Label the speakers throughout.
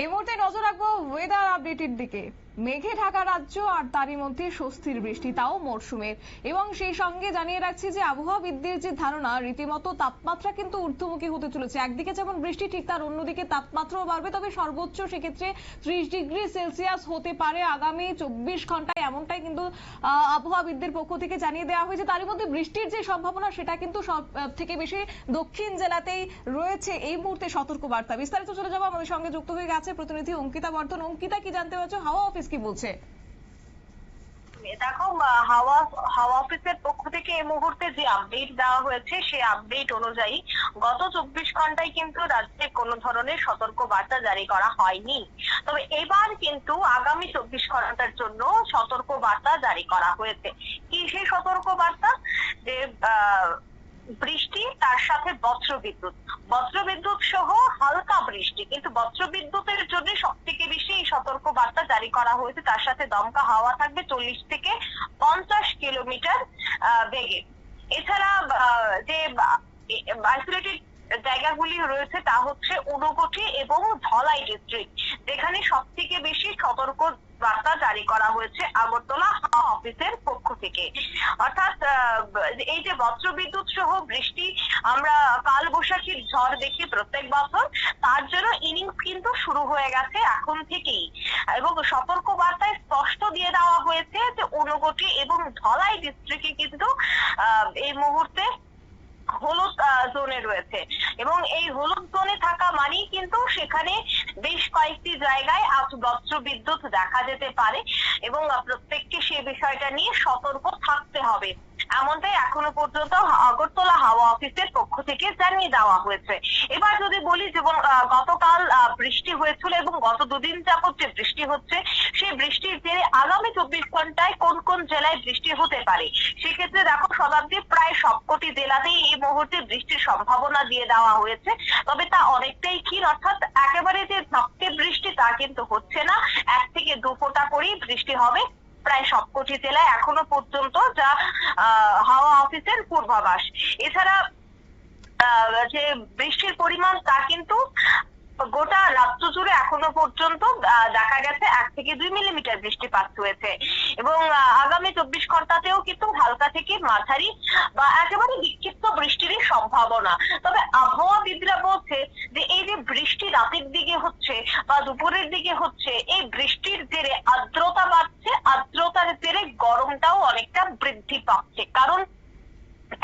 Speaker 1: এই মুহূর্তে নজর রাখব ওয়েদার আপডেটের দিকে। মেঘে ঢাকা রাজ্য আর তারই মধ্যে স্বস্তির বৃষ্টি তাও মরশুমের এবং সেই সঙ্গে জানিয়ে রাখছি যে আবহাওয়াবিদদের যে ধারণা, রীতিমতো তাপমাত্রা কিন্তু ঊর্ধ্বমুখী হতে চলেছে। একদিকে যেমন বৃষ্টি, ঠিক তার অন্যদিকে তাপমাত্রাও বাড়বে। তবে সর্বোচ্চ সেক্ষেত্রে ত্রিশ ডিগ্রি সেলসিয়াস হতে পারে আগামী চব্বিশ ঘন্টায়। এমনটাই কিন্তু আবহাওয়াবিদদের পক্ষ থেকে জানিয়ে দেওয়া হয়েছে। তারই মধ্যে বৃষ্টির যে সম্ভাবনা, সেটা কিন্তু সব থেকে বেশি দক্ষিণ জেলাতেই রয়েছে। এই মুহূর্তে সতর্ক বার্তা। বিস্তারিত চলে যাব। আমাদের সঙ্গে যুক্ত হয়ে গেছে প্রতিনিধি অঙ্কিতা বর্ধন। অঙ্কিতা, কি জানতে পারছ? হাওয়া অফিস কি বলছে?
Speaker 2: দেখো হাওয়া হাওয়া অফিসের পক্ষ থেকে এই মুহূর্তে যে আপডেট দেওয়া হয়েছে সেই আপডেট অনুযায়ী গত চব্বিশ ঘন্টায় কিন্তু রাজ্যে কোনো ধরনের সতর্ক বার্তা জারি করা হয়নি। তবে এবার কিন্তু আগামী চব্বিশ ঘণ্টার জন্য সতর্ক বার্তা জারি করা হয়েছে। কি সেই সতর্ক বার্তা যে আহ, বৃষ্টি, তার সাথে বজ্র বিদ্যুৎ বজ্র বিদ্যুৎ সহ হালকা বৃষ্টি, কিন্তু বজ্র বিদ্যুতের জন্য সব থেকে বেশি এই সতর্ক বার্তা জারি করা হয়েছে। তার সাথে দমকা হাওয়া থাকবে চল্লিশ থেকে পঞ্চাশ কিলোমিটার বেগে। এছাড়া যে আইসোলেটেড জায়গাগুলি রয়েছে তা হচ্ছে ঊনকোটি এবং ধলাই ডিস্ট্রিক্ট যেখানে সব থেকে বেশি সতর্ক বার্তা জারি করা হয়েছে আগরতলা হাওয়া অফিসের পক্ষ থেকে। অর্থাৎ এই যে বজ্রবিদ্যুৎ সহ বৃষ্টি, আমরা কাল বৈশাখীর ঝড় দেখি প্রত্যেক বছর। তার জন্য ইনিংস কিন্তু শুরু হয়ে গেছে এখন থেকেই। এবং সতর্ক বার্তায় স্পষ্ট দিয়ে দেওয়া হয়েছে যে ঊনকোটি এবং ধলাই ডিস্ট্রিক্টে কিন্তু এই মুহূর্তে হলুদ জোনে রয়েছে। এবং এই হলুদ জোনে থাকা মানেই কিন্তু সেখানে বেশ কয়েকটি জায়গায় আজ বজ্র বিদ্যুৎ দেখা যেতে পারে এবং প্রত্যেককে সেই বিষয়টা নিয়ে সতর্ক থাকতে হবে। এমনটাই এখনও পর্যন্ত আগরতলা হাওয়া অফিসের পক্ষ থেকে জানিয়ে দেওয়া হয়েছে। এবার যদি বলি যেমন গতকাল বৃষ্টি হয়েছিল এবং গত দুদিন যাবত যে বৃষ্টি হচ্ছে, সেই বৃষ্টির জেরে আগামী চব্বিশ ঘন্টায় কোন কোন জেলায় বৃষ্টি হতে পারে, সেক্ষেত্রে দেখো শতাব্দীর প্রায় সবকটি জেলাতেই এই মুহূর্তে বৃষ্টির সম্ভাবনা দিয়ে দেওয়া হয়েছে। তবে তা অনেকটাই ক্ষীণ, অর্থাৎ একেবারে যে ঝপটে বৃষ্টি তা কিন্তু হচ্ছে না। এক থেকে দু ফোঁটা করেই বৃষ্টি হবে। প্রায় সবকটি জেলায় এখনও পর্যন্ত যা হাওয়া অফিসের পূর্বাভাস। এছাড়া যে বৃষ্টির পরিমাণ তা কিন্তু এখনও পর্যন্ত দেখা গেছে এক থেকে দুই মিলিমিটার বৃষ্টিপাত হয়েছে। এবং আগামী চব্বিশ ঘন্টাতেও কিন্তু হালকা থেকে মাঝারি বা একেবারে বিক্ষিপ্ত বৃষ্টিরই সম্ভাবনা। তবে আবহাওয়াবিদরা বলছে যে, এই যে বৃষ্টি রাতের দিকে হচ্ছে বা দুপুরের দিকে হচ্ছে, এই বৃষ্টির জেরে আর্দ্রতা বাড়ছে। আর্দ্রতার জেরে গরমটাও অনেকটা বৃদ্ধি পাচ্ছে। কারণ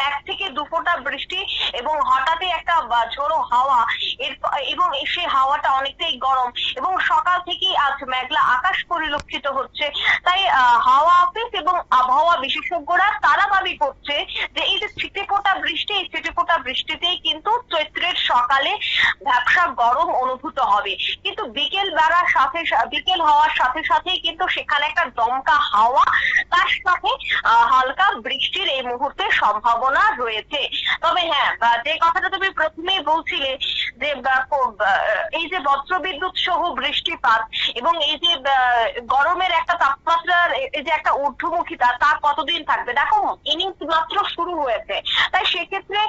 Speaker 2: এক থেকে দু ফোঁটা বৃষ্টি এবং হঠাৎই একটা ঝোড়ো হাওয়া। এর এবং সেই হাওয়াটা অনেকটাই গরম এবং সকাল থেকেই আজ মেঘলা আকাশ পরিলক্ষিত হচ্ছে। তাই হাওয়া অফিস এবং আবহাওয়া বিশেষজ্ঞরা তারা দাবি করছে যে এই যে ছিটে ফোঁটা বৃষ্টি, এই ছিটে ফোঁটা বৃষ্টিতেই কিন্তু চৈত্রের সকালে ভ্যাবসা গরম অনুভূত হবে। কিন্তু বিকেল বেড়ার সাথে বিকেল হওয়ার সাথে সাথেই কিন্তু সেখানে একটা দমকা হাওয়া, তার সাথে হালকা বৃষ্টির এই মুহূর্তে সম্ভাবনা রয়েছে। তবে হ্যাঁ যে কথাটা তুমি প্রথমেই বলছিলে যে এই যে বজ্রবিদ্যুৎ সহ বৃষ্টিপাত এবং এই যে গরমের একটা তাপমাত্রার এই যে একটা ঊর্ধ্বমুখিতা তা কতদিন থাকবে? দেখো ইনিংস মাত্র শুরু হয়েছে। তাই সেক্ষেত্রে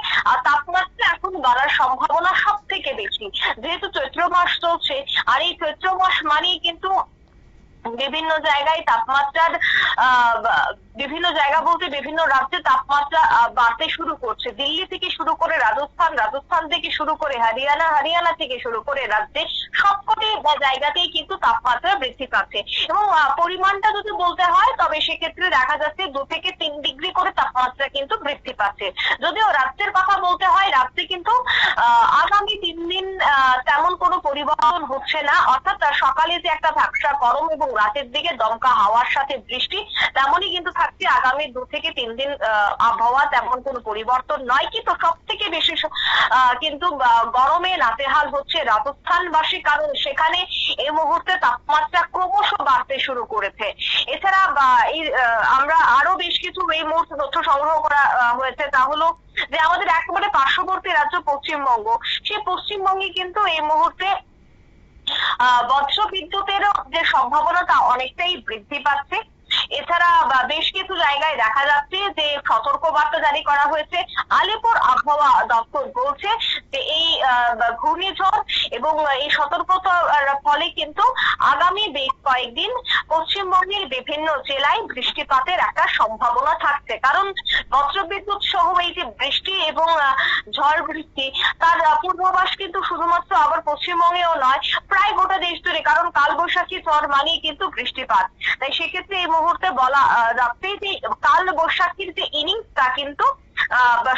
Speaker 2: তাপমাত্রা এখন বাড়ার সম্ভাবনা সব থেকে বেশি। যেহেতু চৈত্র মাস চলছে আর এই চৈত্র মাস মানেই কিন্তু বিভিন্ন জায়গায় তাপমাত্রার আহ, বিভিন্ন জায়গা বলতে বিভিন্ন রাজ্যে তাপমাত্রা বাড়তে শুরু করছে। দিল্লি থেকে শুরু করে রাজস্থান রাজস্থান থেকে শুরু করে হরিয়ানা হরিয়ানা থেকে শুরু করে রাজ্যে সবকটি জায়গাতেই কিন্তু তাপমাত্রা বৃদ্ধি পাচ্ছে। এবং পরিমাণটা যদি বলতে হয়, তবে সেক্ষেত্রে দেখা যাচ্ছে দু থেকে তিন ডিগ্রি করে তাপমাত্রা কিন্তু বৃদ্ধি পাচ্ছে। যদিও রাজ্যের কথা বলতে হয়, রাজ্যে কিন্তু আগামী তিন দিন তেমন কোনো পরিবর্তন হচ্ছে না। অর্থাৎ সকালে যে একটা ঝাপসা গরম এবং রাতের দিকে দমকা হাওয়ার সাথে বৃষ্টি, তেমনই কিন্তু থাকছে আগামী দু থেকে তিন দিন আবহাওয়া তেমন কোনো পরিবর্তন নয়, কিন্তু সব থেকে বেশি কিন্তু গরমে নাতেহাল হচ্ছে রাজস্থানবাসী, কারণ সেখানে এই মুহূর্তে তাপমাত্রা ক্রমশ বাড়তে শুরু করেছে। এছাড়া এই আমরা আরও বেশ কিছু এই মুহূর্তে তথ্য সংগ্রহ করা হয়েছে, তা হলো যে আমাদের একেবারে পার্শ্ববর্তী রাজ্য পশ্চিমবঙ্গ, সেই পশ্চিমবঙ্গে কিন্তু এই মুহূর্তে, আহ বজ্র বিদ্যুতেরও যে সম্ভাবনা, তা অনেকটাই বৃদ্ধি পাচ্ছে। এছাড়া বেশ কিছু জায়গায় দেখা যাচ্ছে যে সতর্ক বার্তা জারি করা হয়েছে। আলিপুর আবহাওয়া দপ্তর বলছে যে এই ঘূর্ণিঝড় এবং এই সতর্কতার ফলে কিন্তু আগামী বেশ কয়েকদিন পশ্চিমবঙ্গের বিভিন্ন জেলায় বৃষ্টিপাতের একটা সম্ভাবনা থাকছে। কারণ বজ্রবিদ্যুৎ সহ এই যে বৃষ্টি এবং ঝড় বৃষ্টি, তার পূর্বাভাস কিন্তু শুধুমাত্র আবার পশ্চিমবঙ্গেও নয় কারণ কালবৈশাখী ঝড় মানেই কিন্তু বৃষ্টিপাত। তাই সেক্ষেত্রে এই মুহূর্তে বলা রাখতে যে কাল বৈশাখীর যে ইনিংসটা কিন্তু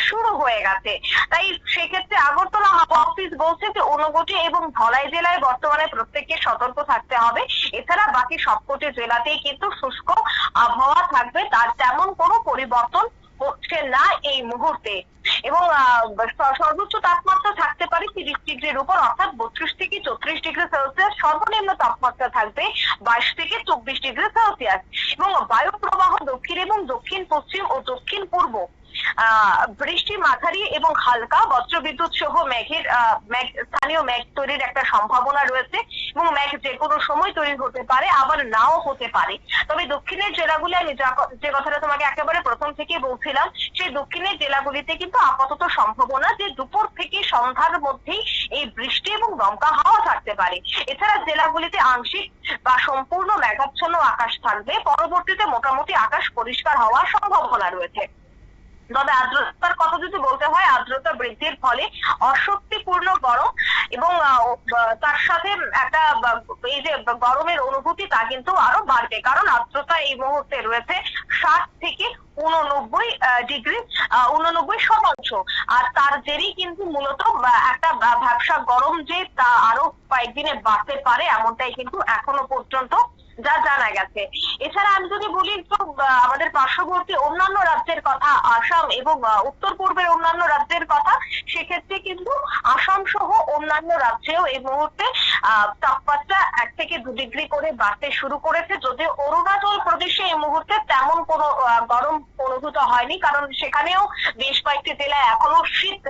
Speaker 2: শুরু হয়ে গেছে। তাই সেক্ষেত্রে আগরতলা হাওয়া অফিস বলছে যে ঊনকোটি এবং ধলাই জেলায় বর্তমানে প্রত্যেককে সতর্ক থাকতে হবে। এছাড়া বাকি সবকটি জেলাতেই কিন্তু শুষ্ক আবহাওয়া থাকবে। তার তেমন কোনো পরিবর্তন হচ্ছে না এই মুহূর্তে। এবং সর্বোচ্চ তাপমাত্রা থাকতে পারে তিরিশ ডিগ্রির উপর, অর্থাৎ বত্রিশ থেকে চৌত্রিশ ডিগ্রি সেলসিয়াস সর্বনিম্ন তাপমাত্রা থাকবে বাইশ থেকে চব্বিশ ডিগ্রি সেলসিয়াস। এবং বায়ু প্রবাহ দক্ষিণ এবং দক্ষিণ পশ্চিম ও দক্ষিণ পূর্ব বৃষ্টি, মাঝারি এবং হালকা বজ্রবিদ্যুৎ সহ মেঘের স্থানীয় মেঘ তৈরির একটা সম্ভাবনা রয়েছে এবং মেঘ যে কোনো সময় তৈরি হতে পারে, আবার নাও হতে পারে। তবে দক্ষিণের জেলাগুলি, আমি যে কথাটা তোমাকে একেবারে প্রথম থেকে বলছিলাম, সেই দক্ষিণের জেলাগুলিতে কিন্তু আপাতত সম্ভাবনা যে দুপুর থেকে সন্ধ্যার মধ্যেই এই বৃষ্টি এবং দমকা হাওয়া থাকতে পারে। এছাড়া জেলাগুলিতে আংশিক বা সম্পূর্ণ মেঘাচ্ছন্ন আকাশ থাকবে। পরবর্তীতে মোটামুটি আকাশ পরিষ্কার হওয়ার সম্ভাবনা রয়েছে। তবে আর্দ্রতার কথা যদি বলতে হয় আর্দ্রতা বৃদ্ধির ফলে অশক্তিপূর্ণ গরম এবং তার সাথে একটা এই যে গরমের অনুভূতি তা কিন্তু আরও বাড়বে। কারণ আর্দ্রতা এই মুহূর্তে রয়েছে ষাট থেকে উননব্বই ডিগ্রি উননব্বই শতাংশ। আর তার জেরেই কিন্তু মূলত একটা আহ, ভ্যাবসা গরম যে তা আরও কয়েকদিনে বাড়তে পারে এমনটাই কিন্তু এখনও পর্যন্ত যা জানা গেছে। এছাড়া আমি যদি বলি আমাদের পার্শ্ববর্তী অন্যান্য রাজ্যের কথা, আসাম এবং উত্তর পূর্বের অন্যান্য রাজ্যের কথা, সেক্ষেত্রে কিন্তু আসাম সহ অন্যান্য রাজ্যেও এই মুহূর্তে তাপমাত্রা এক থেকে দু ডিগ্রি করে বাড়তে শুরু করেছে। যদিও অরুণাচল প্রদেশে এই মুহূর্তে তেমন কোনো গরম অনুভূত হয়নি, কারণ সেখানেও বেশ কয়েকটি জেলায় এখনও শীত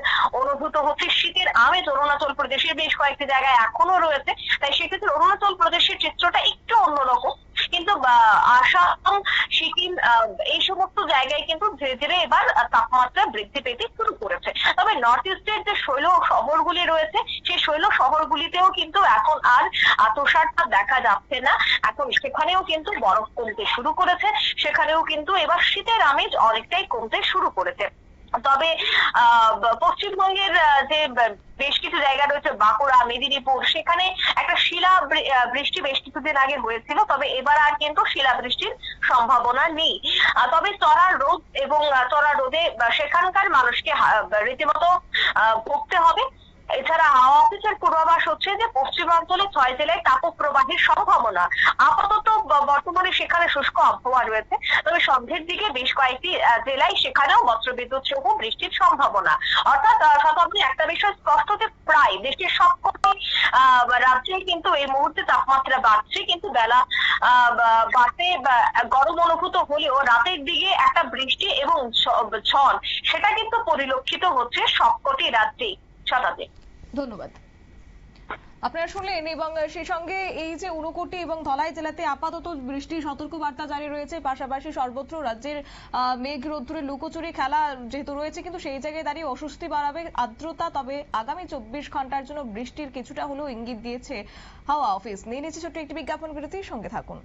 Speaker 2: অনুভূত হচ্ছে শীতের আমেজ অরুণাচল প্রদেশের বেশ কয়েকটি জায়গায় এখনও রয়েছে। তাই সেক্ষেত্রে অরুণাচল প্রদেশের চিত্রটা একটু অন্যরকম। কিন্তু আসাম, সিকিম এই সমস্ত জায়গায় কিন্তু ধীরে ধীরে এবার তাপমাত্রা বৃদ্ধি পেতে শুরু করেছে। তবে নর্থ ইস্টের যে শৈল শহরগুলি রয়েছে, সেই শৈল শহরগুলিতেও কিন্তু এখন আর তুষারপাত দেখা যাচ্ছে না। এখন সেখানেও কিন্তু বরফ কমতে শুরু করেছে। সেখানেও কিন্তু এবার শীতের আমেজ অনেকটাই কমতে শুরু করেছে। তবে পশ্চিমবঙ্গের যে বেশ কিছু জায়গা রয়েছে, বাঁকুড়া, মেদিনীপুর, সেখানে একটা শিলা বৃষ্টি বেশ কিছুদিন আগে হয়েছিল, তবে এবার আর কিন্তু শিলা বৃষ্টির সম্ভাবনা নেই। তবে চড়া রোদ এবং চড়া রোদে সেখানকার মানুষকে রীতিমতো ভুগতে হবে। এছাড়া হাওয়া অফিসের পূর্বাভাস হচ্ছে যে পশ্চিমাঞ্চলে ছয় জেলায় তাপপ্রবাহের সম্ভাবনা। আপাতত বর্তমানে সেখানে শুষ্ক আবহাওয়া রয়েছে, তবে সন্ধ্যের দিকে বেশ কয়েকটি জেলায় সেখানেও বজ্রবিদ্যুৎ সহ বৃষ্টির সম্ভাবনা। অর্থাৎ শতাব্দী, একটা বিষয় স্পষ্ট যে প্রায় দেশের সবকটি রাজ্যে কিন্তু এই মুহূর্তে তাপমাত্রা বাড়ছে, কিন্তু বেলা বাড়তে গরম অনুভূত হলেও রাতের দিকে একটা বৃষ্টি এবং ঝড়, সেটা কিন্তু পরিলক্ষিত হচ্ছে সবকটি রাজ্যেই। শতাব্দী
Speaker 1: ধন্যবাদ। আপনারা শুনলেন এবং সেই সঙ্গে এই যে ঊনকোটি এবং ধলাই জেলাতে আপাতত বৃষ্টির সতর্কবার্তা জারি রয়েছে, পাশাপাশি সর্বত্র রাজ্যের মেঘ রোদ্দুরে লুকোচুরি খেলা যেহেতু রয়েছে, কিন্তু সেই জায়গায় দাঁড়িয়ে অস্বস্তি বাড়াবে আর্দ্রতা, তবে আগামী চব্বিশ ঘণ্টার জন্য বৃষ্টির কিছুটা হলেও ইঙ্গিত দিয়েছে হাওয়া অফিস। নিয়ে নিচ্ছে ছোট্ট একটি বিজ্ঞাপন বিরতির সঙ্গে থাকুন।